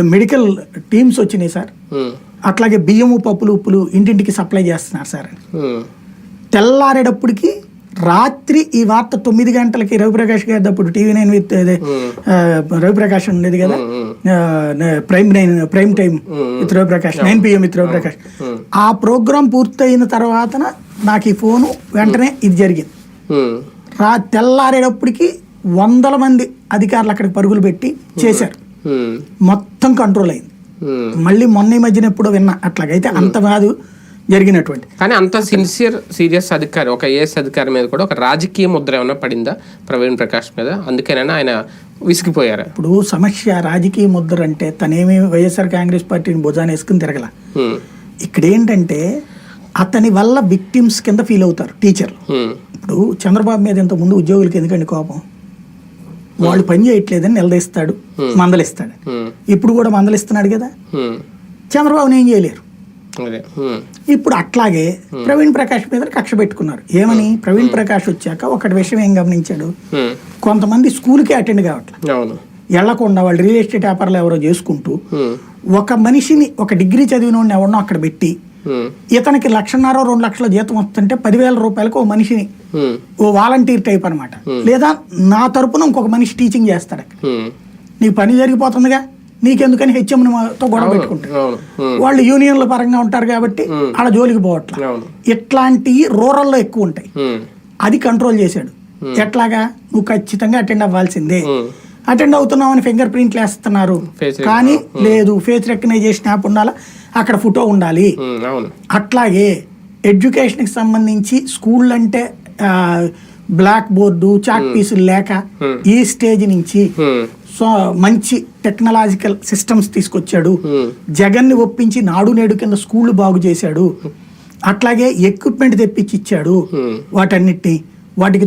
Medical teams వచ్చినాయి sir. Um, అట్లాగే బియ్యము పప్పులు ఉప్పులు ఇంటింటికి సప్లై చేస్తున్నారు సార్. ఉమ్, తెల్లారేటప్పటికి రాత్రి ఈ వార్త తొమ్మిది గంటలకి రవిప్రకాష్ గారి అప్పుడు టీవీ నైన్ విత్ అదే, ఆ, రవిప్రకాష్ ఉండేది కదా? Prime nine prime time with Raviprakash nine PM with Raviprakash. ఆ ప్రోగ్రాం పూర్తయిన తర్వాత నాకు ఈ ఫోను వెంటనే ఇది జరిగింది. రా తెల్లారేటప్పటికి వందల మంది అధికారులు అక్కడికి పరుగులు పెట్టి చేశారు. మొత్తం కంట్రోల్ అయింది. ఉమ్. మళ్ళీ మొన్న ఈ మధ్యన ఎప్పుడో విన్నా అట్లాగైతే అంత కాదు జరిగినటువంటి. కానీ అంత సిన్సియర్ సీరియస్ అధికారి ఒక ఏఎస్ అధికారి మీద కూడా ఒక రాజకీయ ముద్ర ఏమైనా పడిందా ప్రవీణ్ ప్రకాష్ మీద? అందుకేనైనా ఆయన విసిగిపోయారా. ఇప్పుడు సమస్య రాజకీయ ముద్ర అంటే తనేమి వైఎస్ఆర్ కాంగ్రెస్ పార్టీని భుజాన వేసుకుని తిరగల. ఇక్కడ ఏంటంటే అతని వల్ల విక్టిమ్స్ కింద ఫీల్ అవుతారు టీచర్లు ఇప్పుడు చంద్రబాబు మీద ఇంత ముందు ఉద్యోగులకి ఎందుకండి కోపం? వాళ్ళు పని చేయట్లేదని నిలదీస్తాడు మందలిస్తాడు. ఇప్పుడు కూడా మందలిస్తున్నాడు కదా? చంద్రబాబుని ఏం చేయలేరు. ఇప్పుడు అట్లాగే ప్రవీణ్ ప్రకాష్ మీద కక్ష పెట్టుకున్నారు. ఏమని? ప్రవీణ్ ప్రకాష్ వచ్చాక ఒకటి విషయం ఏం గమనించాడు? కొంతమంది స్కూల్కి అటెండ్ కావట్లేదు వెళ్ళకుండా వాళ్ళు రియల్ ఎస్టేట్ వ్యాపారాలు ఎవరో చేసుకుంటూ ఒక మనిషిని ఒక డిగ్రీ చదివిన వాడిని ఎవరినో అక్కడ పెట్టి ఇతనికి లక్షన్నర రెండు లక్షల జీతం వస్తుంటే పదివేల రూపాయలకు ఓ మనిషిని. ఉమ్, ఓ వాలంటీర్ టైప్ అన్నమాట. లేదా నా తరపున ఇంకొక మనిషి టీచింగ్ చేస్తాడు. నీకు పని జరిగిపోతుందిగా నీకెందుకని హెచ్ఎంతో గొడవ ఉమ్, వాళ్ళు యూనియన్ల పరంగా ఉంటారు కాబట్టి ఆడ జోలికి పోవట్ల. ఇట్లాంటివి రూరల్లో ఎక్కువ ఉంటాయి. అది కంట్రోల్ చేశాడు. ఎట్లాగా? నువ్వు ఖచ్చితంగా అటెండ్ అవ్వాల్సిందే. అటెండ్ అవుతున్నామని ఫింగర్ ప్రింట్లు వేస్తున్నారు. కానీ లేదు ఫేస్ రికగ్నైజేషన్ యాప్ ఉండాలా? అక్కడ ఫోటో ఉండాలి. అట్లాగే ఎడ్యుకేషన్కి సంబంధించి స్కూల్ అంటే బ్లాక్ బోర్డు చాక్ పీసులు లేక ఈ స్టేజ్ నుంచి సో మంచి టెక్నాలజికల్ సిస్టమ్స్ తీసుకొచ్చాడు. ఉమ్, జగన్ని ఒప్పించి నాడు నేడు కింద స్కూళ్ళు బాగు చేశాడు. అట్లాగే ఎక్విప్మెంట్ తెప్పించి ఇచ్చాడు. వాటన్నిటిని. వాటికి